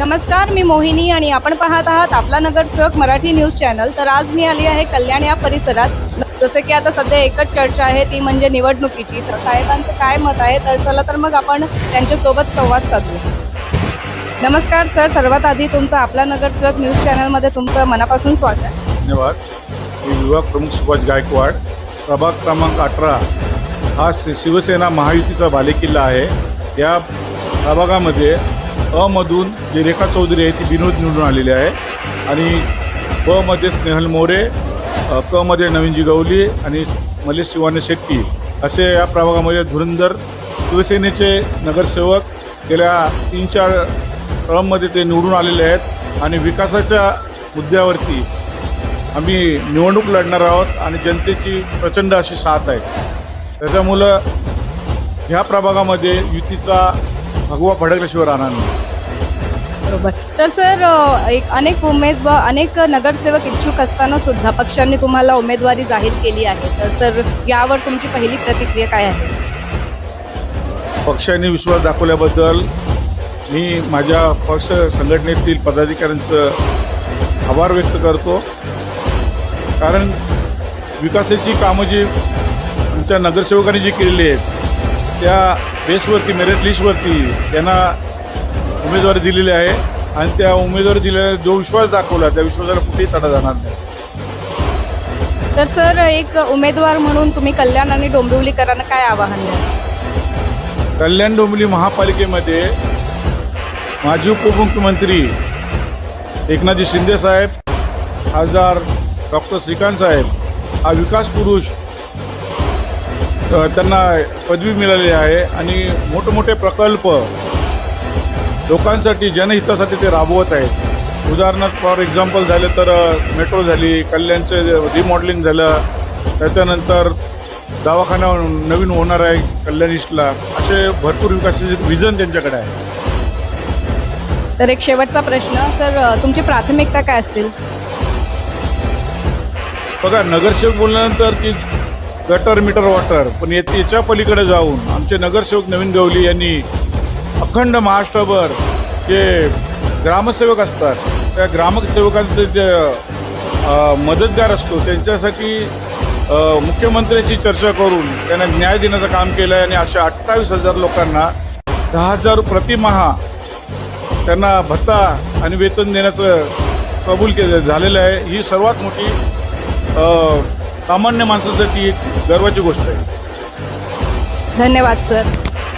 नमस्कार मी मोहिनी आणि आपण पाहत आहात आपला नगरसेवक मराठी न्यूज चॅनल. तर आज मी आली आहे कल्याण या परिसरात. जसं की आता सध्या एकच चर्चा आहे ती म्हणजे निवडणुकीची. तर साहेबांचं काय मत आहे? तर चला तर मग आपण त्यांच्यासोबत संवाद साधू. नमस्कार सर सर्वात आधी तुमचं आपला नगरसेवक न्यूज चॅनलमध्ये तुमचं मनापासून स्वागत धन्यवाद. मी युवक प्रमुख सुभाष गायकवाड. प्रभाग क्रमांक अठरा हा शिवसेना महायुतीचा बालेकिल्ला आहे. या प्रभागामध्ये अमधून मधून जी रेखा चौधरी आहे ती विनोद निवडून आलेली आहे. आणि ब मध्ये स्नेहल मोरे क मध्ये नवीनजी गवली आणि मलेश शिवाने शेट्टी असे या प्रभागामध्ये धुरंधर शिवसेनेचे नगरसेवक गेल्या तीन चार टर्ममध्ये ते निवडून आलेले आहेत आणि विकासाच्या मुद्द्यावरती आम्ही निवडणूक लढणार आहोत आणि जनतेची प्रचंड अशी साथ आहे. त्याच्यामुळं ह्या प्रभागामध्ये युतीचा भगवा भडकल्याशिवाय राहणार नाही. बरोबर. तर सर एक अनेक उमेदवार अनेक नगरसेवक इच्छुक असताना सुद्धा पक्षांनी तुम्हाला उमेदवारी जाहीर केली आहे. तर सर यावर तुमची पहिली प्रतिक्रिया काय आहे? पक्षाने विश्वास दाखवल्याबद्दल मी माझ्या पक्ष संघटनेतील पदाधिकाऱ्यांचं आभार व्यक्त करतो. कारण विकासाची कामं जी आमच्या नगरसेवकांनी जी केलेली आहेत त्या बेसवरती मेरिट लिस्टवरती त्यांना उमेदवारी दिलेली आहे. आणि त्या उमेदवारी दिलेला जो विश्वास दाखवला त्या विश्वासाला कुठेही तडा जाणार नाही. तर सर एक उमेदवार म्हणून तुम्ही कल्याण आणि डोंबिवलीकरांना काय आवाहन द्याल? कल्याण डोंबिवली महापालिकेमध्ये माजी उपमुख्यमंत्री एकनाथजी शिंदे साहेब खासदार डॉक्टर श्रीकांत साहेब हा विकास पुरुष त्यांना पदवी मिळाली आहे आणि मोठमोठे प्रकल्प लोकांसाठी जनहितासाठी ते राबवत आहेत. उदाहरणार्थ फॉर एक्झाम्पल झाले तर मेट्रो झाली कल्याणचं रिमॉडेलिंग झालं त्याच्यानंतर दवाखाना नवीन होणार आहे कल्याण ईस्टला असे भरपूर विकासाचे विजन त्यांच्याकडे आहे. तर एक शेवटचा प्रश्न सर तुमची प्राथमिकता काय असतील? बघा नगरसेवक बोलल्यानंतर की गटर मीटर वॉटर. पण याच्या पलीकडे जाऊन आमचे नगरसेवक नवीन गवली यांनी अखंड महाराष्ट्रभर जे ग्रामसेवक असतात त्या ग्रामसेवकांचे जे मदतगार असतो त्यांच्यासाठी मुख्यमंत्र्यांशी चर्चा करून त्यांना न्याय देण्याचं काम केलं आहे आणि अशा अठ्ठावीस हजार लोकांना दहा हजार प्रतिमहा त्यांना भत्ता आणि वेतन देण्याचं कबूल केलं झालेलं आहे. ही सर्वात मोठी सामान्य माणसासाठी एक गर्वाची गोष्ट आहे. धन्यवाद सर.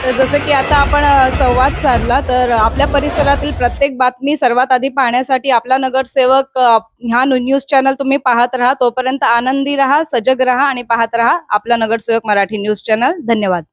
तर जसं की आता आपण अ, संवाद साधला तर आपल्या परिसरातील प्रत्येक बातमी सर्वात आधी पाहण्यासाठी आपला नगरसेवक अ, ह्या न्यूज चॅनल तुम्ही पाहत राहा. तोपर्यंत आनंदी राहा सजग राहा आणि पाहत राहा आपला नगरसेवक मराठी न्यूज चॅनल. धन्यवाद.